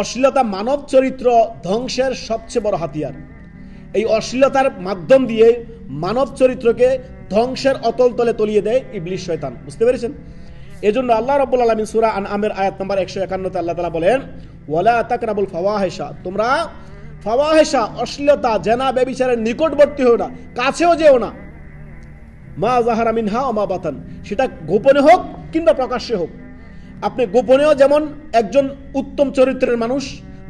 অশ্লীলতা মানব চরিত্র ধ্বংসের সবচেয়ে বড় হাতিয়ার। এই অশ্লীলতার মাধ্যম দিয়ে মানব চরিত্রকে ধ্বংসের অতল তলে তলিয়ে দেয় ইবলিশ শয়তান। বুঝতে পেরেছেন? এজন্য আল্লাহ রব্বুল আলমিন সুরা আন আমের আয়াত নম্বর একশো একান্নতে আল্লাহ তালা বলেন, ওয়ালা তাকরাবুল ফাওয়াহেশা। তোমরা ফাওয়াহেশা, অশ্লীলতা, জেনা, ব্যবিচারের নিকটবর্তী হও না, কাছেও যেও না। মা জাহারা মিনহা মা বাতান। সেটা গোপনে হোক কিংবা প্রকাশ্যে হোক। আপনি গোপনেও যেমন একজন উত্তম চরিত্রের মানুষ,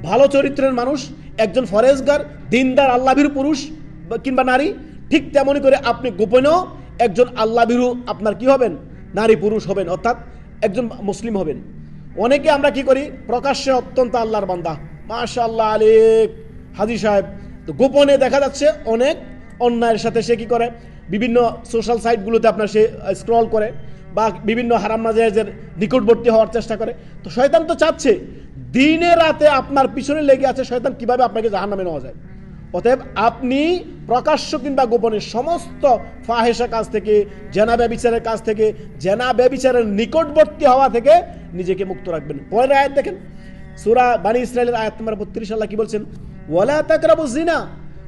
ভালো চরিত্রের মানুষ, একজন ফরেজগার, দিনদার আল্লাভীর পুরুষ কিংবা নারী, ঠিক তেমনই করে আপনি গোপনেও একজন আল্লাভীরু আপনার কি হবেন? নারী পুরুষ হবেন, অর্থাৎ একজন মুসলিম হবেন। অনেকে আমরা কি করি? প্রকাশ্যে অত্যন্ত আল্লাহর বান্দা। মাশা আল্লাহ আলেক, হাজি সাহেব। তো গোপনে দেখা যাচ্ছে অনেক অন্যায়ের সাথে সে কি করে? বিভিন্ন সোশ্যাল সাইটগুলোতে আপনার সে স্ক্রল করে। বা বিভিন্ন হারাম নাজায়েজের নিকটবর্তী হওয়ার চেষ্টা করে। তো শয়তান তো চাচ্ছে, দিনে রাতে আপনার পিছনে লেগে আছে শয়তান, কীভাবে আপনাকে জাহান্নামে নেওয়া যায়? অতএব আপনি প্রকাশ্য কিংবা গোপনে সমস্ত ফাহেসা কাজ থেকে, জেনা ব্যবিচারের কাজ থেকে, জেনা ব্যবিচারের নিকটবর্তী হওয়া থেকে নিজেকে মুক্ত রাখবেন। পরের আয়াত দেখেন, সুরা বানি ইসরায়েলের আয়াত নম্বর বত্রিশ, আল্লাহ কি বলছেন? ওয়ালা তাকরাবু জিনা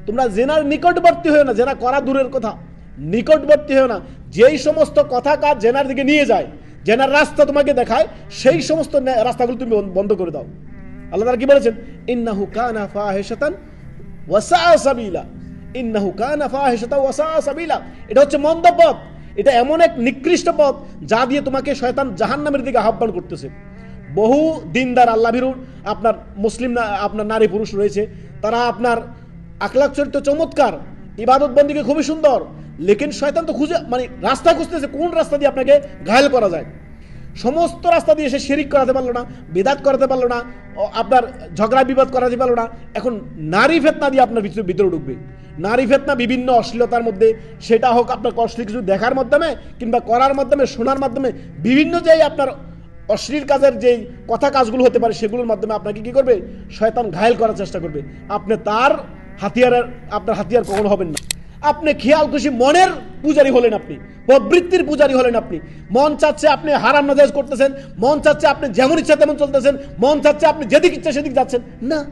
তোমরা জেনার নিকটবর্তী হয়েও না, জেনা করা দূরের কথা। নিকটবর্তী হয়েও না। যেই সমস্ত কথা কাজ জেনার দিকে নিয়ে যায়, জেনার রাস্তা তোমাকে দেখায়, সেই সমস্ত রাস্তাগুলো তুমি বন্ধ করে দাও। আল্লাহ তাআলা কি বলেছেন? ইন্নাহু কানা ফাহিশাতান ওয়াসা সাবিলা। ইন্নাহু কানা ফাহিশাতান ওয়াসা সাবিলা। এটা হচ্ছে মন্দ পথ। এটা এমন এক নিকৃষ্ট পথ যা দিয়ে তোমাকে শয়তান জাহান্নামের দিকে আহ্বান করতেছে। বহু দিনদার আল্লাহ ভীরু আপনার মুসলিম আপনার নারী পুরুষ রয়েছে। তারা আপনার আখলাক চরিত্র চমৎকার। ইবাদত বন্দীকে খুবই সুন্দর। লেকিন শয়তান তো খুঁজে মানে রাস্তা খুঁজতেছে, কোন রাস্তা দিয়ে আপনাকে ঘায়ল করা যায়? সমস্ত রাস্তা দিয়ে সে শিরিক করাতে পারল না, বেদাত করাতে পারল না আপনার ঝগড়া বিবাদ করাতে পারল না। এখন নারী ফেতনা দিয়ে আপনার ভিতরে ভিতরে ঢুকবে। নারী ফেতনা বিভিন্ন অশ্লীলতার মধ্যে, সেটা হোক আপনার অশ্লীল কিছু দেখার মাধ্যমে কিংবা করার মাধ্যমে, শোনার মাধ্যমে, বিভিন্ন যে আপনার অশ্লীল কাজের যেই কথা কাজগুলো হতে পারে, সেগুলোর মাধ্যমে আপনাকে কি করবে? শয়তান ঘায়েল করার চেষ্টা করবে। আপনি তার হাতিয়ারের আপনার হাতিয়ার কখনো হবেন না। আপনি খেয়াল খুশি, মনের পূজারি হলেন আপনি, প্রবৃত্তির পূজারি হলেন আপনি। মন চাচ্ছে আপনি হারাম নাজাজ করতেছেন, মন চাচ্ছে আপনি যেমন ইচ্ছা তেমন চলতেছেন, মন চাচ্ছে আপনি যেদিক ইচ্ছা সেদিক যাচ্ছেন। না,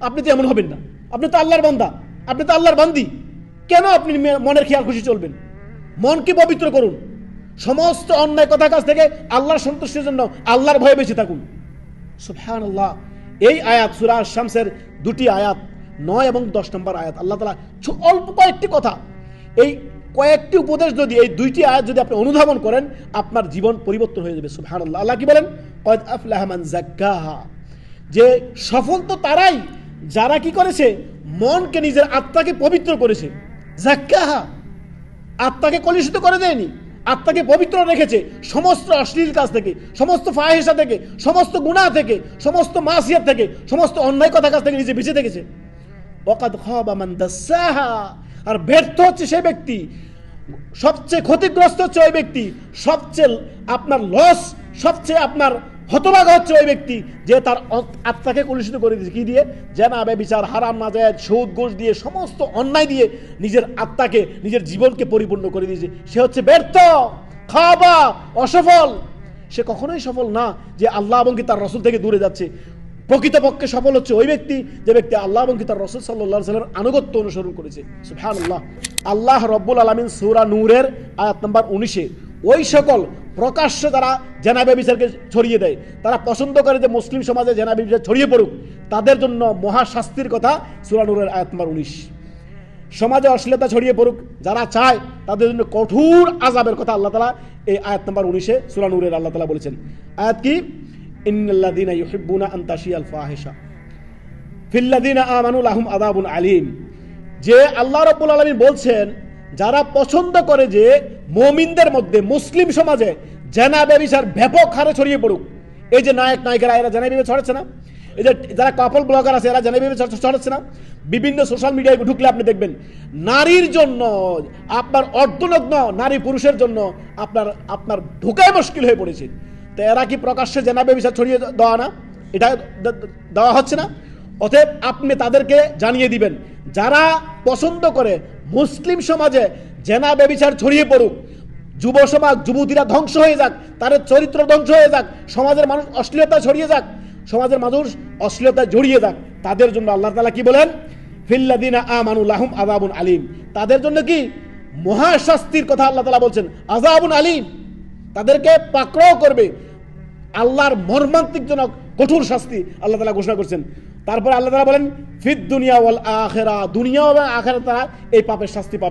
আপনি তো এমন হবেন না। আপনি তো আল্লাহর বান্দা, আপনি তো আল্লাহর বান্দি। কেন আপনি মনের খেয়াল খুশি চলবেন? মনকে পবিত্র করুন? সমস্ত অন্যায় কথা কাছ থেকে আল্লাহর সন্তুষ্টির জন্য আল্লাহর ভয়ে বেঁচে থাকুন। সুবহান আল্লাহ এই আয়াত, সুরা শামসের দুটি আয়াত নয় এবং দশ নম্বর আয়াত। আল্লাহ তালা অল্প কয়েকটি কথা। এই কয়েকটি উপদেশ যদি এই দুইটি আয়াত যদি আপনি অনুধাবন করেন, আপনার জীবন পরিবর্তন হয়ে যাবে। সুবহান আল্লাহ আল্লাহ কি বলেন? কদ আফলাহমান জাক্কাহা যে সফল তো তারাই, যারা কি করেছে? মনকে নিজের আত্মাকে পবিত্র করেছে। জাক্কাহা আত্মাকে কলুষিত করে দেয়নি। আত্মাকে পবিত্র রেখেছে সমস্ত অশ্লীল কাজ থেকে, সমস্ত ফাহেসা থেকে, সমস্ত গুণা থেকে, সমস্ত মাসিয়াত থেকে, সমস্ত অন্যায় কথা কাজ থেকে নিজে বেঁচে থেকেছে। ওকাদ খাবা দাসাহা। আর ব্যর্থ হচ্ছে সেই ব্যক্তি। সবচেয়ে ক্ষতিগ্রস্ত হচ্ছে ওই ব্যক্তি। সবচেয়ে আপনার লস সবচেয়ে আপনার হতভাগা হচ্ছে ওই ব্যক্তি যে তার আত্মাকে কলুষিত করে দিয়েছে। কি দিয়ে? জেনাবে বিচার হারাম না যায় সৌদ গোষ দিয়ে, সমস্ত অন্যায় দিয়ে নিজের আত্মাকে, নিজের জীবনকে পরিপূর্ণ করে দিয়েছে। সে হচ্ছে ব্যর্থ খাওয়া অসফল। সে কখনোই সফল না যে আল্লাহ এবং কি তার রসুল থেকে দূরে যাচ্ছে। প্রকৃতপক্ষে সফল হচ্ছে ওই ব্যক্তি, যে ব্যক্তি আল্লাহ এবং তার রসুল সাল্লাহ সাল্লামের আনুগত্য অনুসরণ করেছে। সুবহানাল্লাহ। আল্লাহ আল্লাহ রব্বুল আলমিন সূরা নূরের আয়াত নম্বর উনিশে, ওই সকল প্রকাশ্য তারা জেনাবে বিচারকে ছড়িয়ে দেয়, তারা পছন্দ করে যে মুসলিম সমাজে জেনাবে বিচার ছড়িয়ে পড়ুক, তাদের জন্য মহাশাস্তির কথা সূরা নূরের আয়াত নম্বর উনিশ। সমাজে অশ্লীলতা ছড়িয়ে পড়ুক, যারা চায় তাদের জন্য কঠোর আজাবের কথা আল্লাহ তালা এই আয়াত নম্বর উনিশে সুরা নূরের আল্লাহ তালা বলেছেন। আয়াত কি? ইন্নাল্লাযীনা ইউহিব্বুনা আন তাশিয়াল ফাহিশা ফিল্লাযীনা আমানু লাহুম আযাবুন আলীম যে আল্লাহ রাব্বুল আলামিন বলছেন, যারা পছন্দ করে যে মুমিনদের মধ্যে মুসলিম সমাজে জেনা ব্যভিচার ব্যাপক হারে ছড়িয়ে পড়ুক। এই যে নায়ক, নায়িকারা, এরা জেনা ব্যভিচার ছড়াচ্ছে না? এই যে যারা কাপল ব্লগার আছে, এরা জেনা ব্যভিচার ছড়াচ্ছে না? বিভিন্ন সোশ্যাল মিডিয়ায় ঢুকলে আপনি দেখবেন, নারীর জন্য আপনার অর্ধনগ্ন নারী পুরুষের জন্য আপনার আপনার ঢুকায় মুশকিল হয়ে পড়েছে। তো এরা কি প্রকাশ্যে জেনাবে বিচার ছড়িয়ে দেওয়া না? এটা দেওয়া হচ্ছে না? অতএব আপনি তাদেরকে জানিয়ে দিবেন, যারা পছন্দ করে মুসলিম সমাজে জেনা ব্যবিচার ছড়িয়ে পড়ুক, যুব সমাজ, যুবতীরা ধ্বংস হয়ে যাক, তাদের চরিত্র ধ্বংস হয়ে যাক, সমাজের মানুষ অশ্লীলতা ছড়িয়ে যাক, সমাজের মানুষ অশ্লীলতায় জড়িয়ে যাক, তাদের জন্য আল্লাহ তালা কি বলেন? ফিল্লাদিনা আমানুল্লাহম আজাবুন আলিম। তাদের জন্য কি মহাশাস্তির কথা আল্লাহ তালা বলছেন? আজাবুন আলিম। তাদেরকে পাকড়াও করবে। আল্লাহর মর্মান্তিকজনক কঠোর শাস্তি আল্লাহ তালা ঘোষণা করছেন। তারপরে আল্লাহ তালা বলেন, ফিদ দুনিয়া ওয়াল আখেরা। দুনিয়া আখেরা তারা এই পাপের শাস্তি পাবে।